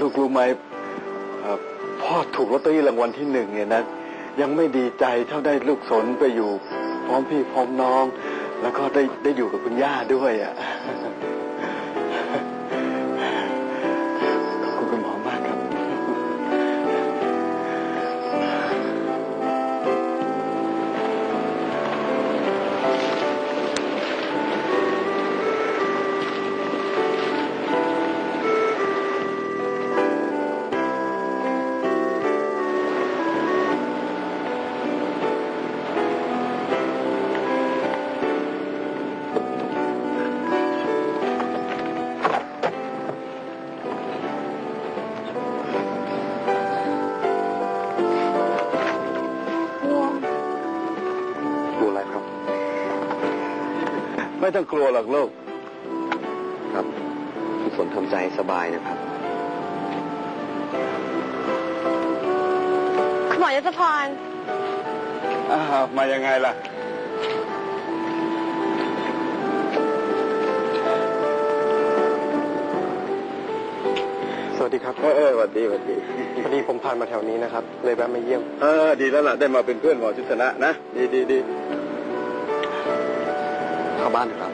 ลูกรู้ไหมเอ่อพ่อถูกลอตเตอรี่รางวัลที่หนึ่งเนี่ยนะยังไม่ดีใจเท่าได้ลูกสนไปอยู่พร้อมพี่พร้อมน้อง แล้วก็ได้ได้อยู่กับคุณย่าด้วยอะ ไม่ต้องกลัวหรอกลูก ครับคุณฝนทำใจให้สบายนะครับ คุณหมอยศพร อ้าวมายังไงล่ะ สวัสดีครับเออเออสวัสดีสวัสดี พอดีผมผ่านมาแถวนี้นะครับ เลยแวะมาเยี่ยม เออ ดีแล้วล่ะ ได้มาเป็นเพื่อนหมอชุสนะนะ ดีดีดี เข้าบ้านครับ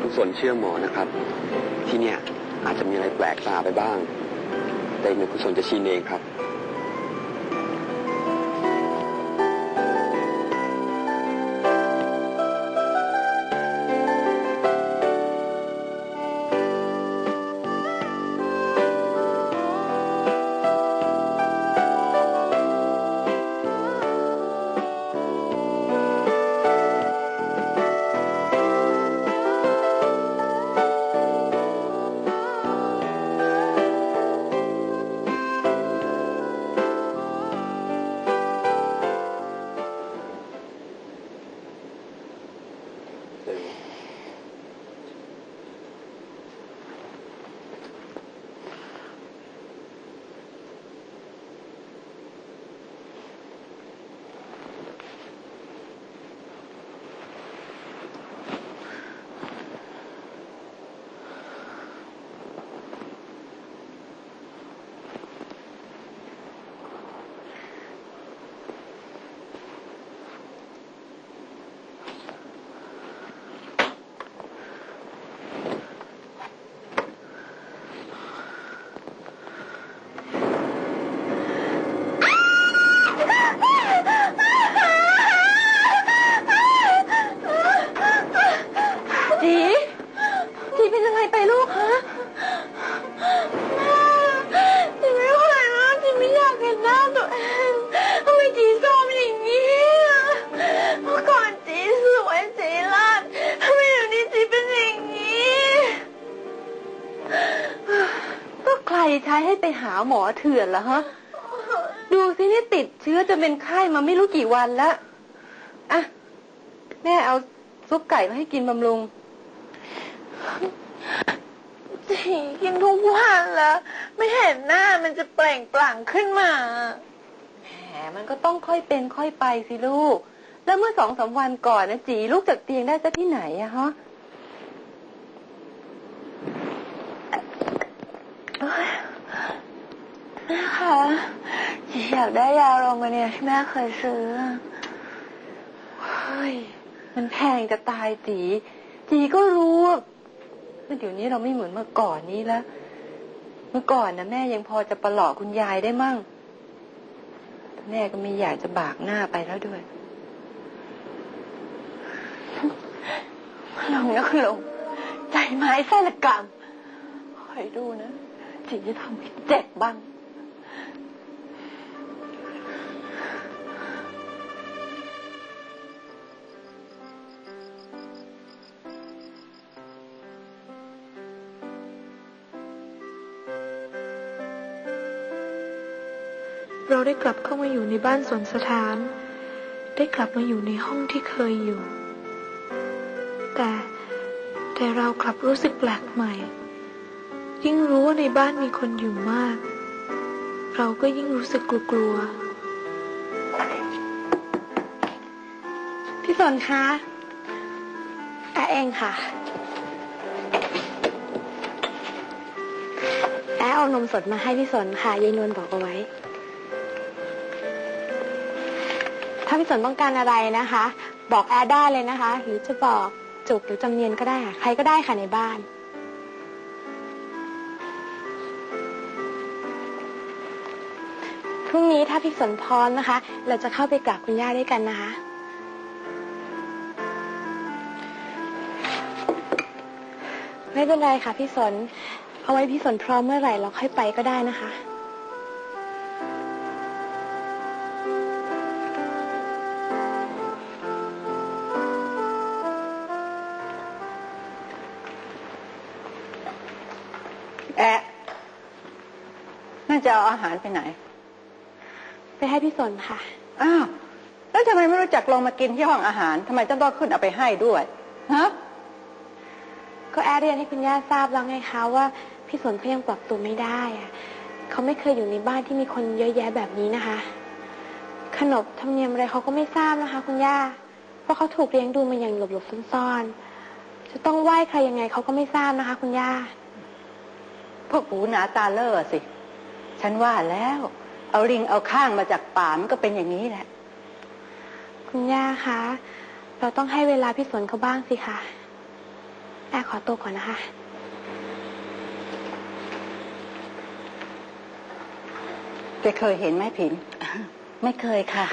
คุณฝนเชื่อหมอนะครับ ที่เนี่ยอาจจะมีอะไรแปลกตาไปบ้าง แต่อีกหนึ่งคุณฝนจะชี้เองครับ ไปหาหมอเถื่อนละฮะ ดูสินี่ติดเชื้อจนเป็นไข้มาไม่รู้กี่วันแล้วอะ แม่เอาซุปไก่มาให้กินบำรุงจีกินทุกวันแล้ว ไม่เห็นหน้ามันจะเปล่งปลั่งขึ้นมาแหมมันก็ต้องค่อยเป็นค่อยไปสิลูก แล้วเมื่อสองสามวันก่อนนะจีลูกจากเตียงได้ซะที่ไหนอะฮะโอ๊ยแม่คะจีอยากได้ยาโรมาเนี่ยที่แม่เคยซื้อเฮ้ยมันแพงจะตายจีจีก็รู้ว่าว่าเดี๋ยวนี้เราไม่เหมือนเมื่อก่อนนี้แล้ว เมื่อก่อนนะแม่ยังพอจะประหลอกคุณยายได้มั่ง แม่ก็ไม่อยากจะบากหน้าไปแล้วด้วยลงนะคุณลงใจไม้ไส้ละกรรมคอยดูนะจีจะทำให้เจ็บบ้าง เราได้กลับเข้ามาอยู่ในบ้านสวนสถาน ได้กลับมาอยู่ในห้องที่เคยอยู่ แต่แต่เรากลับรู้สึกแปลกใหม่ ยิ่งรู้ว่าในบ้านมีคนอยู่มาก เราก็ยิ่งรู้สึกกลัวๆพี่สนคะอาเองค่ะแอเอานมสดมาให้พี่สนค่ะยายนวลบอกเอาไว้ ถ้าพี่สนต้องการอะไรนะคะ บอกแอร์ได้เลยนะคะ หรือจะบอกจุกหรือจำเนียนก็ได้ค่ะใครก็ได้ค่ะในบ้าน พรุ่งนี้ถ้าพี่สนพร้อมนะคะ เราจะเข้าไปกราบคุณย่าด้วยกันนะคะ ไม่เป็นไรค่ะพี่สน เอาไว้พี่สนพร้อมเมื่อไหร่เราค่อยไปก็ได้นะคะ จะเอาอาหารไปไหน ไปให้พี่สนค่ะ อ้าว แล้วทำไมไม่รู้จักลงมากินที่ห้องอาหารทำไมต้องต้องขึ้นเอาไปให้ด้วย ฮะ ก็แอดเรียนให้คุณย่าทราบแล้วไงคะว่าพี่สนเขายังปรับตัวไม่ได้อะเขาไม่เคยอยู่ในบ้านที่มีคนเยอะแยะแบบนี้นะคะ ขนบธรรมเนียมอะไรเขาก็ไม่ทราบนะคะ คุณย่า เพราะเขาถูกเลี้ยงดูมาอย่างหลบๆซ่อนๆ จะต้องไหว้ใครยังไงเขาก็ไม่ทราบนะคะ คุณย่า พวกหูหนาตาเล่อสิ ฉันว่าแล้ว เอาลิงเอาข้างมาจากป่ามันก็เป็นอย่างนี้แหละ คุณย่าคะ เราต้องให้เวลาพี่สนเขาบ้างสิคะแอร์ขอตัวก่อนนะคะแกเคยเห็นไหมผิน ไม่เคยค่ะ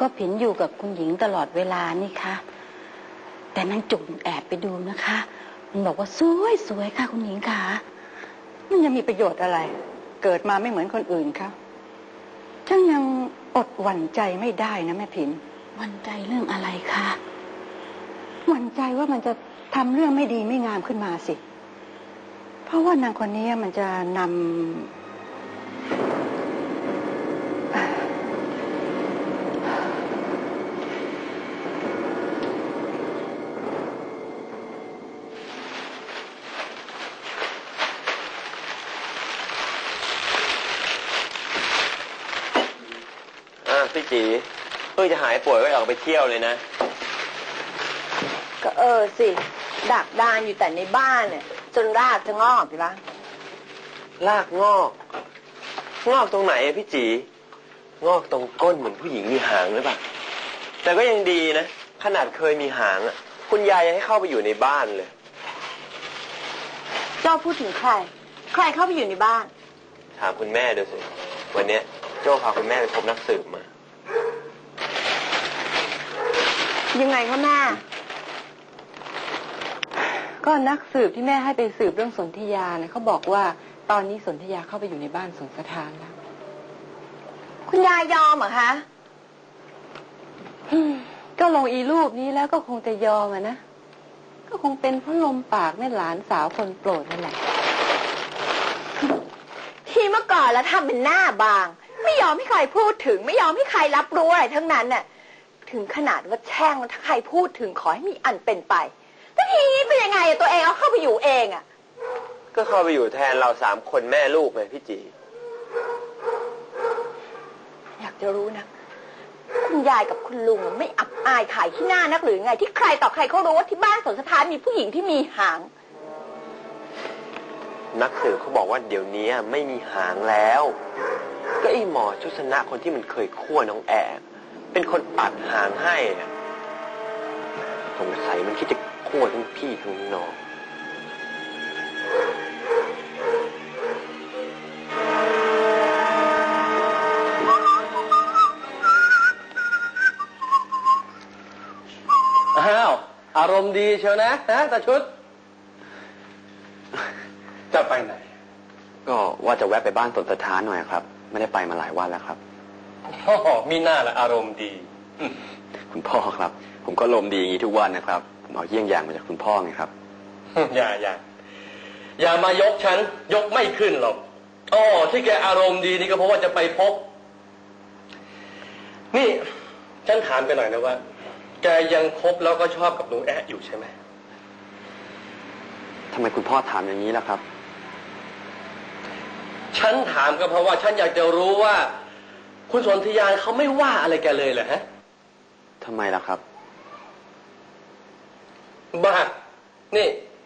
ก็ผินอยู่กับคุณหญิงตลอดเวลานี่ค่ะ แต่นางจุ่มแอบไปดูนะคะ มันบอกว่าสวยสวยค่ะ คุณหญิงค่ะ มันยังมีประโยชน์อะไร เกิดมาไม่เหมือนคนอื่นเขาฉันยังอดหวั่นใจไม่ได้นะแม่ผินหวั่นใจเรื่องอะไรคะหวั่นใจว่ามันจะทำเรื่องไม่ดีไม่งามขึ้นมาสิ เพราะว่านางคนนี้มันจะนำอ่าพี่ จีเพิ่งจะหายป่วยก็อยากไปเที่ยวเลยนะ ก็เออสิ ดักดานอยู่แต่ในบ้านเนี่ยจนรากจะงอกอยู่ละลากงอก งอกตรงไหนอะพี่จี งอกตรงก้นเหมือนผู้หญิงมีหางหรือเปล่าแต่ก็ยังดีนะ ขนาดเคยมีหางอะคุณยายยังให้เข้าไปอยู่ในบ้านเลย เจ้าพูดถึงใคร ใครเข้าไปอยู่ในบ้าน ถามคุณแม่ดูสิ วันเนี้ยโจ้พาคุณแม่ไปพบนักสืบมา ยังไงคะแม่ ก็นักสืบที่แม่ให้ไปสืบเรื่องสนธยาเนี่ยเขาบอกว่าตอนนี้สนธยาเข้าไปอยู่ในบ้านสนสถานแล้ว คุณยายยอมเหรอคะก็ลงอีรูปนี้แล้วก็คงจะยอมอะนะ ก็คงเป็นเพราะลมปากแม่หลานสาวคนโปรดนั่นแหละ ที่เมื่อก่อนแล้วทำเป็นหน้าบาง ไม่ยอมให้ใครพูดถึง ไม่ยอมให้ใครรับรู้อะไรทั้งนั้นน่ะ ถึงขนาดว่าแช่งว่าถ้าใครพูดถึงขอให้มีอันเป็นไปแต่ทีนี้เป็นยังไงอะตัวเองเอาเข้าไปอยู่เองอะก็เข้าไปอยู่แทนเราสามคนแม่ลูกไงพี่จี อยากจะรู้นะ คุณยายกับคุณลุงอะไม่อับอายขายที่หน้านักหรือไง ที่ใครต่อใครเขารู้ว่าที่บ้านสนสถานมีผู้หญิงที่มีหาง นักสืบเขาบอกว่าเดี๋ยวนี้ไม่มีหางแล้ว ก็ไอหมอชุสนะคนที่มันเคยคั่วน้องแอบ เป็นคนปัดหางให้อะสงสัยมันคิดจะคั่วทั้งพี่ทั้งน้องอ้าว อารมณ์ดีเชียวนะนะตาชุด จะไปไหน ก็ว่าจะแวะไปบ้านสนสถานหน่อยครับ ไม่ได้ไปมาหลายวันแล้วครับ โอ้โหมีหน้าละอารมณ์ดีอืมคุณพ่อครับ ผมก็ลมณ์ดีอย่างนี้ทุกวันนะครับ ผมเอาเยี่ยงอย่างมาจากคุณพ่อไงครับ อย่าอย่าอย่ามายกฉัน ยกไม่ขึ้นหรอกอ๋อที่แกอารมณ์ดีนี่ก็เพราะว่าจะไปพบ นี่ฉันถามไปหน่อยนะว่า แกยังคบแล้วก็ชอบกับหนูแอะอยู่ใช่ไหมทำไมคุณพ่อถามอย่างนี้ล่ะครับ ฉันถามก็เพราะว่าฉันอยากจะรู้ว่า คุณสนธยาเขาไม่ว่าอะไรแกเลยเหรอฮะทำไมล่ะครับ บ้า นี่